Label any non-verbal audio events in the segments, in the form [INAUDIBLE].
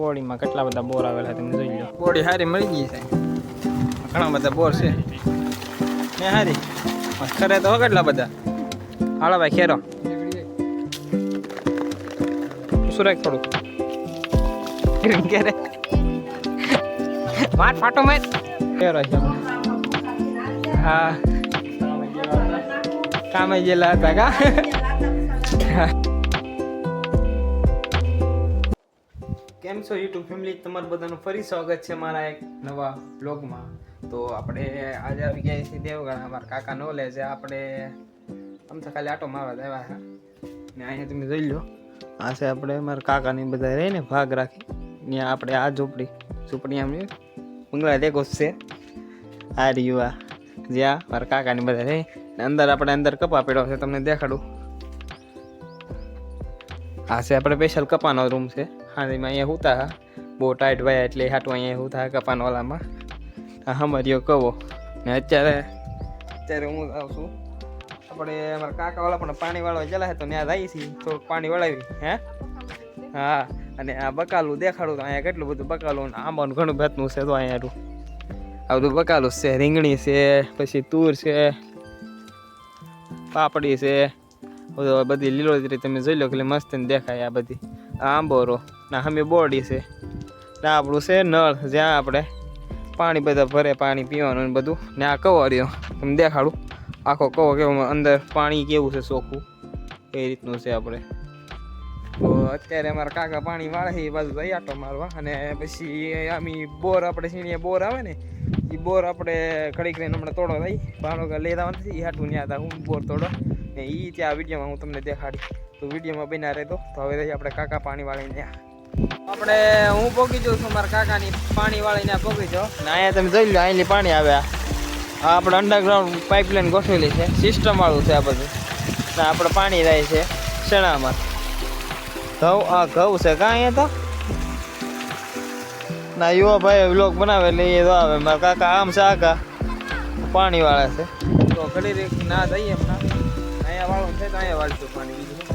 બોડીમાં કેટલા બધા બોર આવેલા તમે જોઈ લો. બોડી સારી મળી ગઈ છે. ઘણા બધા બોર છે. ને હારી. ખરે તો કેટલા બધા. હાલો ભાઈ ખેરો. શું રાખ થોડું ઘેરે માર ફાટો મેં ખેરો હા. કામે ગયેલા હતા કા? કેમ છો યુટ્યુબ ફેમિલી? તમારું બધાનું ફરી સ્વાગત છે મારા એક નવા બ્લોગમાં તો આપણે આજે આવી ગયા છીએ દેવગઢ અમારા કાકા નો લે છે. આપણે આમ તો ખાલી આટો મારવા આવ્યા છે ને અહીંયા તમે જોઈ લો. આ છે આપણે અમારા કાકાની બધા રહે ને ભાગ રાખી. ત્યાં આપણે આ ઝૂંપડી. ઝૂંપડી આમ બંગલા દેખો છે. આ રહ્યું આ. જ્યાં મારા કાકાની બધા રહે. ને અંદર આપણે અંદર કપા પડ્યો છે. તમને દેખાડું. આ છે આપણે સ્પેશિયલ કપાનો રૂમ છે. હાંડીમાં અહીંયા હુતા હા. બહુ ટાઈટ વાયા એટલે હાટું અહીંયા હુતા હા કપાનો વાલામાં આ હમરિયો કહો. ને અત્યારે અત્યારે હું આવું છું. આપણે અમારા કાકાવાળા પણ પાણી વાળવા ચલા તો ત્યાં જઈએ છીએ થોડુંક પાણી વળાવી, હે? હા, અને આ બકાલું દેખાડું તો અહીંયા કેટલું બધું બકાલું આંબાનું ઘણું ભાતનું છે તો અહીંયા આ બધું બકાલું છે, રીંગણી છે, પછી તુર છે, પાપડી છે. બધું લીલોતરી તમે જોઈ લો એટલે મસ્ત દેખાય આ બધી. આ આંબોરો ના અમે બોરડી છે. ને આપણું છે નળ, જ્યાં આપણે પાણી બધા ભરે, પાણી પીવાનું ને બધું. ને આ કવો રહ્યો? તમે દેખાડું. આખો કવો કેવો અંદર પાણી કેવું છે ચોખ્ખું? એ રીતનું છે આપણે. તો અત્યારે અમારા કાકા પાણી વાળે એ બાજુ જઈ આટો મારવા. અને પછી આમી બોર આપણે સીણીએ, બોર આવે ને એ બોર આપણે ઘડીક રહીને હમણાં તોડો થઈ ભાડો લેતા નથી એ હાટું ન્યા હતા હું બોર તોડો. ને એ ત્યાં વિડીયોમાં હું તમને દેખાડી તો વિડીયોમાં બન્યા રહેતો તો હવે આપણે કાકા પાણી વાળીને ત્યાં. આપણે હું પોગી જઉં છું મારા કાકાની પાણી વાળીને પોગી જો ને અહીંયા તમે જોઈ લો અહીંથી પાણી આવે આ. આપણે અંડરગ્રાઉન્ડ પાઇપલાઇન ગોઠવેલી છે. સિસ્ટમ વાળું છે આ બધું. ને આપણે પાણી રહે છે શેણામાં. ઘઉં આ ઘઉં છે કાં અહીંયા તો? ના યુવા ભાઈ વ્લોગ બનાવે એટલે એ તો આવે. મારા કાકા આમ છે આકા પાણી વાળા છે. તો ઘડી રીત ના જઈએ હમણાં. અહીંયા વાળું છે તો અહીંયા વાળતું પાણી. બીજું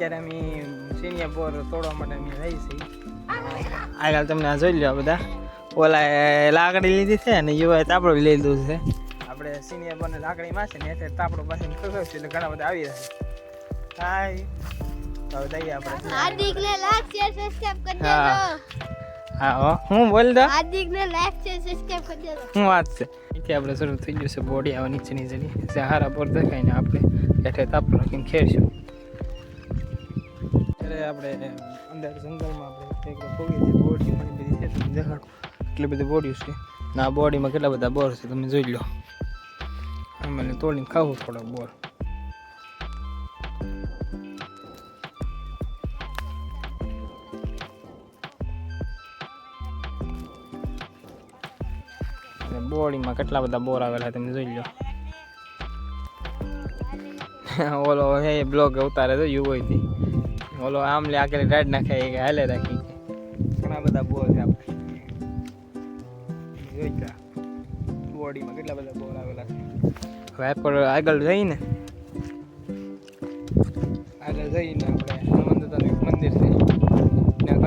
અત્યારે અમે સિનિયર બોર તોડવા માટે અમે રહી છીએ. આગળ તમને આ જોઈ લો બધા. ઓલા લાકડી લીધી છે અને યુવાએ તાપડો લઈ લીધું છે. આપણે સિનિયર બોરને લાકડી માં છે ને અત્યારે તાપડો પાસે ખબર છે એટલે ઘણા બધા આવી રહ્યા છે. આપણે. શરૂ થઈ ગયું છે બોડી આવવા નીચેની જરી જ્યાં હારા બોર દેખાય ને આપણે. હેઠે તાપ રાખીને ખેડશું. આપણે અંદર જંગલમાં આપણે બધી બોડીઓ છે. ને આ બોડીમાં કેટલા બધા બોર છે, તમે જોઈ લો. મને તોડીને ખાવું થોડાક બોર બોડીમાં કેટલા બધા બોર આવેલા તમે જોઈ લો. [LAUGHS] ઓલો હે બ્લોગ ઉતારે તો યુ હોય ઓલો આમ લે આકેલે રાડ નાખે કે હાલે રાખી. ઘણા બધા બોર છે આપણે. બોડીમાં કેટલા બધા બોર આવેલા છે. હવે આપણે આગળ જઈને આગળ જઈને આપણે હનુમાન દાદાનું મંદિર છે. ત્યાં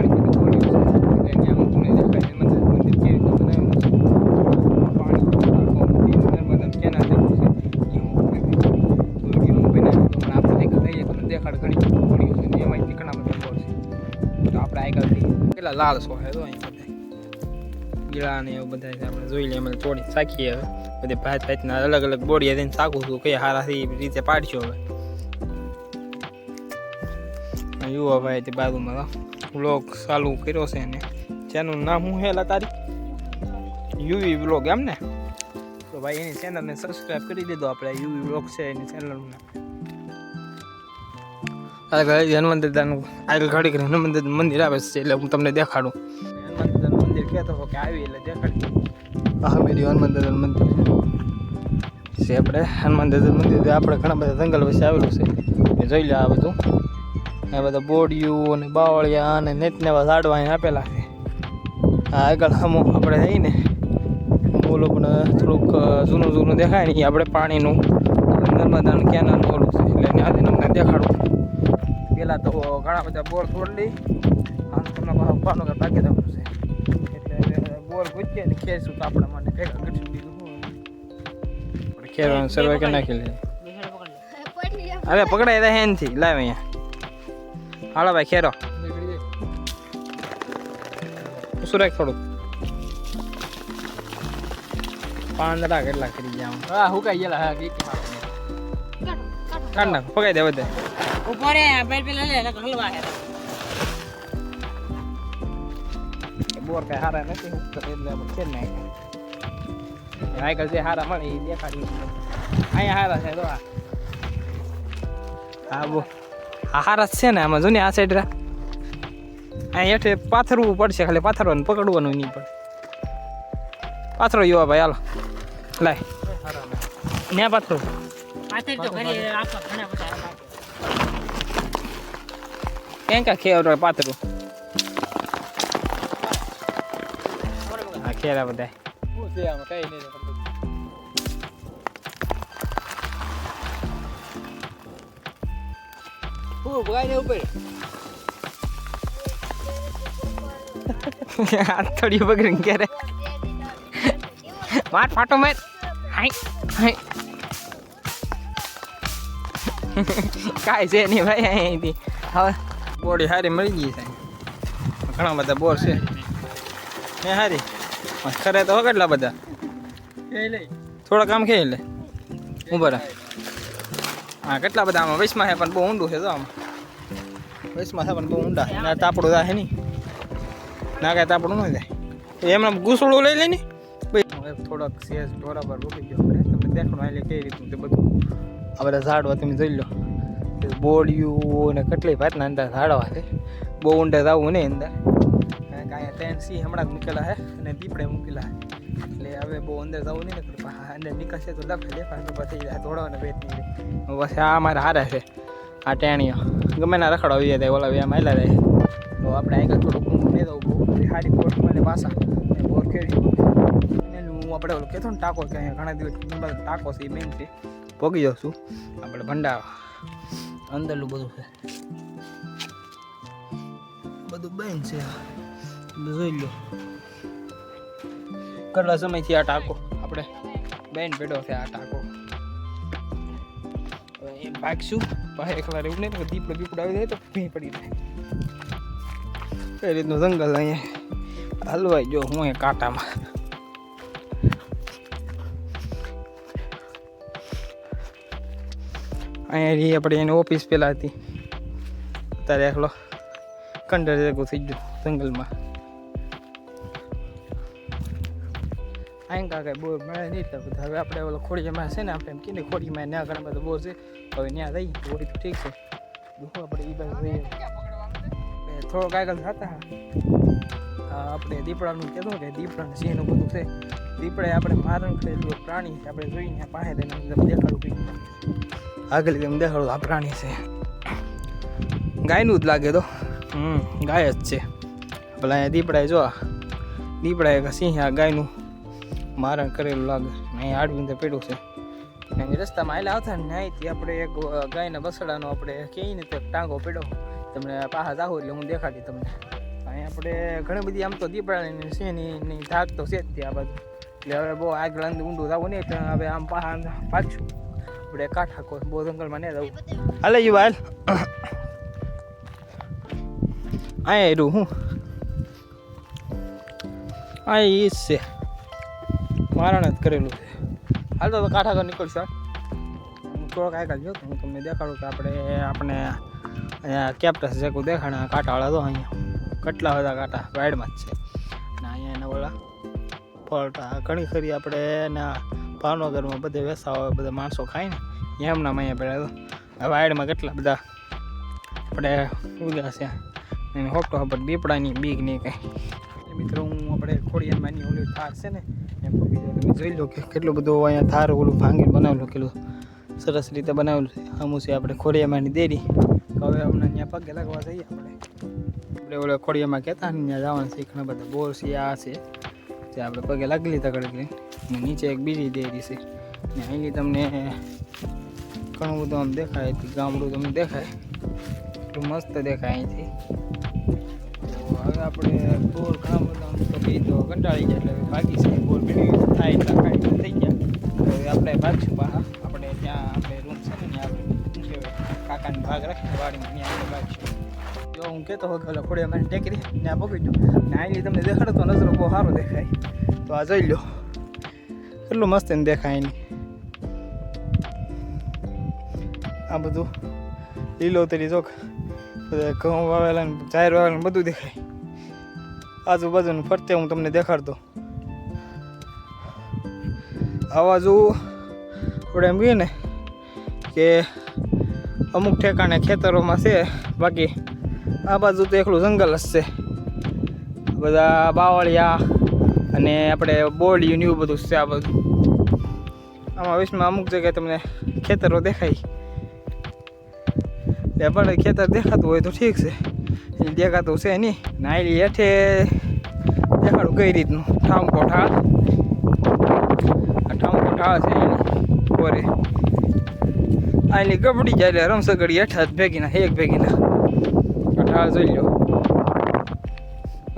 લાલ સો છે તો અહીં ગીળા ને એવું બધા આપણે જોઈ લઈએ અમે થોડી શાકીએ હવે. બધી ભાત ભાતના અલગ અલગ બોડી હતી શાકું છું કઈ હારાથી રીતે પાડશું હવે. યુવા ભાઈ તે બાજુમાં વ્લોગ ચાલુ કર્યો છે ને. જેનું નામ હું હેલા તારી? યુવી વ્લોગ એમ ને? તો ભાઈ એની ચેનલને સબસ્ક્રાઈબ કરી દીધો આપણે. યુવી વ્લોગ છે એની ચેનલનું નામ હનુમાન દાદાનું આગળ ઘડી કરી હનુમાન દાદા મંદિર આવે છે એટલે હું તમને દેખાડું. હનુમાન દાદાનું મંદિર કહેતો હતો કે આવી એટલે દેખાડી હા મેરી હનુમાન દાદાનું મંદિર છે. આપણે હનુમાન દાદાનું મંદિર આપણે ઘણા બધા જંગલ વચ્ચે આવેલું છે. એ જોઈ લે આ બધું. આ બધા બોડિયું અને બાવળિયા અને નેટને એવા ઝાડવા અહીં આપેલા છે. આ આગળ હમો આપણે જઈને બોલો પણ થોડુંક જૂનું જૂનું દેખાય ને આપણે પાણીનું નર્મદાનું કેનાલ ઓલું છે. એટલે ત્યાંથી તમને દેખાડું. ગયેલા તો ઘણા બધા બોર તોડી આંતરના ભાવ પાનો કે ભાગી જવાનું છે. એટલે બોર ગુજ્યા ને ખેરશું તો આપણા માટે ભેગા ગઠી દીધું ખેરવાનું સર્વે કે નાખી લે. પડી અરે પકડાય દે હેનથી. લાવ અહીંયા. હાલો ભાઈ ખેરો. શું રાખ થોડુંક. પાંદડા કેટલા કરી ગયા હા હુકાઈ કઈ ગયેલા. હા કાઢ નાખ પકાઈ દે બધે. ઉપર પેલ પેલા લે હલવા હે બોર કઈ હારા નથી હું એટલે આપણે ખેર નાખ આઈકલ જે હારા મળે એ દેખાડી અહીંયા હારા છે તો આ. હા બો આ હારા છે ને આમાં જૂની આ સાઈડ રા. અહીંયા હેઠે પાથરવું પડશે ખાલી પાથરવાનું પકડવાનું નહીં પડે. પાથરો યુવા ભાઈ હાલો. લાય. ત્યાં પાથરો. પાછળ તો ઘરે આખા ઘણા બધા ક્યાં ક્યાં ખેર પાથરું ખેરા બધા થોડી બગડીને ક્યારે માર ફાટો માર હાઈ હાઈ કાંઈ છે નહીં ભાઈ અહીંથી હવે બોડી સારી મળી ગઈ છે. ઘણા બધા બોર છે. ને હારી? ખરે તો કેટલા બધા? થોડા કામ ખેલ લે. ઊભા હા, કેટલા બધા આમાં? વૈશમાં છે, પણ બહુ ઊંડું છે તો આમાં. વૈશમાં છે, પણ બહુ ઊંડા. ના, તાપડું થાય નહીં. ના, કાંઈ તાપડું ન થાય. એમને ગુસળું લઈ લે ને થોડોક સેજ ઢોરા પર રૂકી ગયો. તમે દેખાડું એટલે કઈ રીતનું તે બધું. આ બધા ઝાડવા તમે જોઈ લો. બોડિયું ને કેટલી ભાતના અંદર ઝાડવા છે. બહુ ઊંડે જવું નહીં અંદર. કારણ કે અહીંયા ટ્રેન સી હમણાં જ મૂકેલા છે અને દીપડે મૂકેલા છે. એટલે હવે બહુ અંદર જવું નહીં ને અંદર નીકળશે તો લખે તો પછી દોડવાને વેત નહીં બસ આ અમારે હારે છે, આ ટેણીઓ. ગમે ના રખડાવી જાય ઓલા વ્યામ આવેલા રહે. તો આપણે આગળ થોડુંક ઊંઘ નહીં દઉં બહુ સારી બોટ મને પાછા. બોર ખેડી હું આપણે ઓલું કહેતો ને ટાકો કે અહીંયા ઘણા દિવસ ટાકો છે, એ મેન છે. પોગી જાઉં છું. આપણે ભંડારો. અંદરનું બધું છે. બધું બેન છે. બધું જોઈ લો. કેટલા સમયથી આ ટાંકો? આપણે બેન પેડો છે આ ટાંકો. એમ ભાગશું. પાસે એકવાર એવું નહીં કે દીપડો દીપડો આવી જાય તો ભી પડી જાય. એ રીતનું જંગલ અહીંયા હલવાઈ જો હું એ કાંટામાં. અહીંયા આપણે એની ઓફિસ પહેલાં હતી. અત્યારે એકલો કંડર જેવું થઈ ગયું જંગલમાં. આઈ કાંઈ બોર મળે નહીં તો બધા. હવે આપણે ઓલો ખોડીમાં છે ને આપણે એમ કીધું ખોડીમાં ના ઘણા બધા બોર છે. હવે ત્યાં રહી, બોરી તો ઠીક છે. દુઃખો આપણે એ. બાજુ રહીએ થોડોક આગળ થતા આપણે દીપડાનું કીધું કે દીપડાનું સિંહનું બધું છે. દીપડે આપણે મારણ કરેલું પ્રાણી આપણે જોઈને પાસે દેખાડું કંઈક. આગળ એમ દેખાડો આ પ્રાણી છે. ગાયનું જ લાગે તો. હમ, ગાય જ છે. પેલા અહીંયા દીપડાએ જો દીપડાએ કે સિંહ આ ગાયનું મારણ કરેલું લાગે. અહીં આડવીને તો પેડું છે. અહીં રસ્તામાં આવેલા આવતા ને અહીંથી આપણે એક ગાયના બસડાનો આપણે કહીએ ને તો ટાંગો પડ્યો. તમને પાછા જાઓ એટલે હું દેખાડી તમને. અહીં આપણે ઘણી બધી આમ તો દીપડાની સિંહની ધાક તો છે જ ત્યાં બાજુ. એટલે હવે બહુ આગળ ઊંડું જવું નહીં હવે આમ પાછા પાછું. આપણે કાંઠા કોઈ બહુ જંગલમાં નહીં જવું હાલે યુ હાલ અહીંયા એરું હું? આ ઈ જ છે. મારણ જ કરેલું છે. હાલ તો કાંઠા તો નીકળશે, હું. થોડોક આગળ તો હું તમને દેખાડું કે આપણે આપણે અહીંયા કેપ્ટસ જે કોઈ દેખાડે કાંટાવાળા તો અહીંયા. કેટલા બધા કાંટા વાઇડમાં જ છે. ને અહીંયા એના ઓલા પલટા ઘણી ખરી આપણે એના ભાવનગરમાં બધે વેસા હોય, બધા માણસો ખાય ને એમના અહીંયા પડ્યા તો વાઇડમાં કેટલા બધા આપણે ઉદ્યા છે. એને હોપટો હોપટ દીપડાની બીક નહીં કંઈ. મિત્રો, હું આપણે ખોડિયામાંની ઓલી થાર છે ને એમ જોઈ લો કે કેટલું બધું અહીંયા થાર ઓલું ભાંગીને બનાવેલું, કેટલું સરસ રીતે બનાવેલું છે. આમું છે આપણે ખોડિયામાંની દેરી. હવે હમણાં ત્યાં પગે લાગવા જઈએ આપણે. આપણે ઓલા ખોડિયામાં કહેતા ને, ત્યાં જવાનું છે, ઘણા બધા બોર છે, આ છે. જે આપણે પગે લાગી લીધા ને નીચે એક બીજી ડેરી છે. ને અહીંની તમને ઘણું બધું આમ દેખાય ગામડું તમને દેખાય. એટલું મસ્ત દેખાય અહીંથી. તો હવે આપણે બોર ઘણા બધા આમ તો બી તો કંટાળી ગયા, એટલે બાકી છે. બોર પીડી થાય એટલા ખાઈ થઈ ગયા. તો હવે આપણે ભાગશું બહાર આપણે ત્યાં આપણે રૂમ છે ને આપણે કાકાને ભાગ રાખીને વાડીમાં ત્યાં આપણે ભાગશું. જો હું કહેતો હોય કે ખોડિયા મને ટેકરી ત્યાં પકડી ને આ તમને દેખાડો તો નજરો બહુ સારો દેખાય. તો આ જોઈ લો. કેટલું મસ્ત એને દેખાય એની આ બધું લીલોતરી ચોક બધા ઘઉં વાવેલા ને જાહેર વાવેલા બધું દેખાય આજુબાજુનું ફરતે હું તમને દેખાડતો આવા જોવું આપણે એમ કહીએ ને કે અમુક ઠેકાણે ખેતરોમાં છે બાકી આ બાજુ તો એકલું જંગલ જ છે બધા બાવળિયા અને આપણે બોર્ડિયું ને એવું બધું છે આ બધું. આમાં વિશમાં અમુક જગ્યાએ તમને ખેતરો દેખાય. પણ ખેતર દેખાતું હોય તો ઠીક છે. દેખાતું છે નહીં. નાયલી હેઠે દેખાડું કઈ રીતનું. ઠામ ઠાળ ઠામ ઠામકો છે એની કોરે આની ગબડી જાય રમસગડી હેઠા જ ભેગીના એક ભેગીના આ ઠાળ જોઈ લો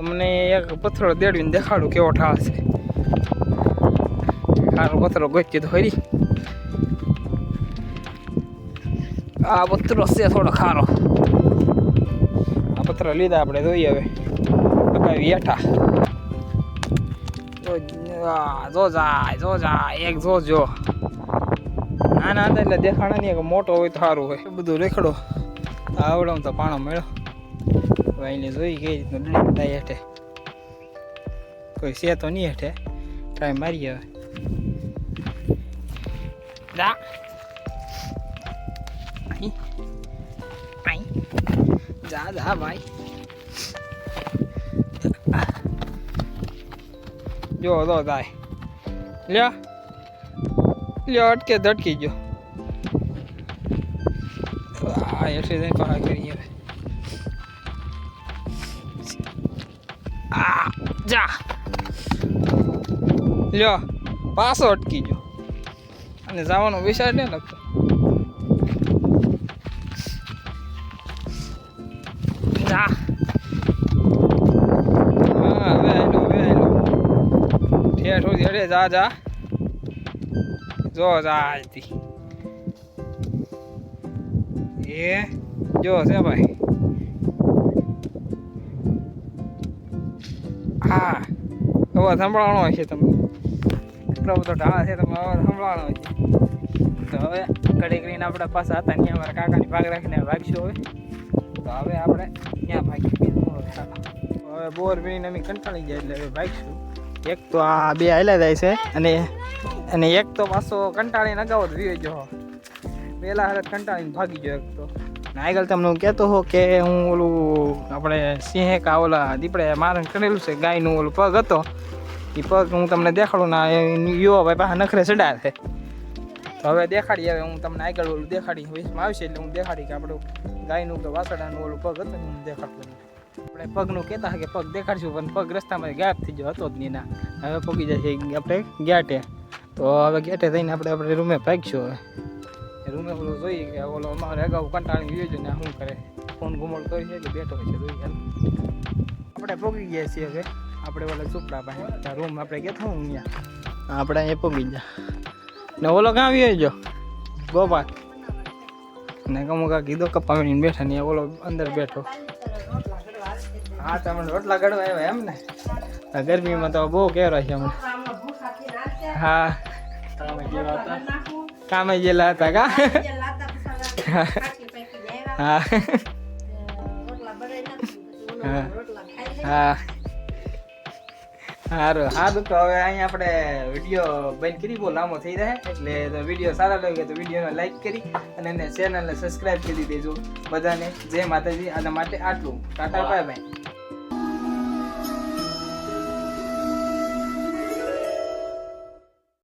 તમને એક પથરો દેડવીને દેખાડું કેવો ઠાલ છે. ખારો પથરો ગોચી તો ખરી. આ પથરો છે થોડો ખારો. આ પથરો લીધા આપણે જોઈએ હવે. પકાવી હેઠા. જો જાય જો જાય, એક જો જો. નાના હતા એટલે દેખાણા નહીં મોટો હોય તો સારું હોય. બધું રેખડો. આવડમ તો પાણો મેળો. હવે એને જોઈ કઈ રીતનું ડળી થાય હેઠે. કોઈ છે તો નહીં હેઠે. ટ્રાય મારીએ હવે. અહીં. જા જા, ભાઈ. જો જો, જાય. લ્યો. લ્યો, અટકે ધટકી ગયો. આ જઈને પાછા કરીએ લ્યો, પાછો અટકી ગયો અને જવાનો વિચાર નહીં લાગતો જા. હા, હવે આયલો ઠેઠ સુધી અડે જા. જા, જો જા એ, જો છે ભાઈ. હા, હવે સંભળાવવાનો હોય છે તમને. એટલો બધો ઢાળ છે, તમે અવાજ છે. તો હવે ઘડી કરીને આપણે પાછા હતા, ત્યાં અમારા કાકાની ભાગ રાખીને ભાગશું હવે. તો હવે આપણે ત્યાં ભાગી હવે બોર બીને અમે કંટાળી ગયા એટલે હવે ભાગશું. એક તો આ બે હાલ્યા જાય છે અને અને એક તો પાછો કંટાળીને અગાઉ જ વીયો જો પહેલા હાલત કંટાળીને ભાગી ગયો એક તો. આગળ તમને હું કહેતો હો કે હું ઓલું આપણે સિંહે કા ઓલા દીપડે મારણ કરેલું છે, ગાયનું ઓલું પગ હતો. એ પગ હું તમને દેખાડું ના યુવા ભાઈ પાસે નખરે ચડા છે. તો હવે દેખાડી હવે હું તમને આગળ ઓલું દેખાડી વયસમાં આવશે એટલે હું દેખાડી કે આપણું ગાયનું કે વાસડાનું ઓલું પગ હતું હું દેખાડતો આપણે પગનું કહેતા કે પગ દેખાડશું, પણ પગ રસ્તામાં ગાયબ થઈ ગયો, હતો જ નહીં ના. હવે પગી છે આપણે ગેટે તો હવે ગેટે થઈને આપણે આપણે રૂમે ભાગશું હવે. રૂમે ઓલું જોઈએ કે ઓલો અમારે અગાઉ કંટાળી ગયો છે ને શું કરે. ફોન ઘુમડ કરી છે કે બેઠો છે, જોઈએ. આપણે પગી ગયા છીએ હવે. આપણે ઓલા ચોપડા પાસે રૂમ આપણે કે હું અહીંયા. આપણે અહીંયા પગી જા ને ઓલો ક્યાં આવી જો ગોપાલ. ને કમુકા કીધો કપ્પા વીણીને બેઠા ને ઓલો અંદર બેઠો. હા તમને રોટલા ગળવા આવ્યા એમ ને ગરમીમાં તો બહુ કેરો છે અમને હા. કામે ગયેલા હતા કા? હા હા. હા. સારું સારું તો હવે અહીંયા આપણે વીડિયો બંધ કરી બહુ લાંબો થઈ જાય એટલે તો વીડિયો સારા લાગ્યો તો વિડીયોને લાઈક કરી અને એને ચેનલને સબસ્ક્રાઈબ કરી દેજો બધાને. જય માતાજી આના માટે આટલું. Tata bye bye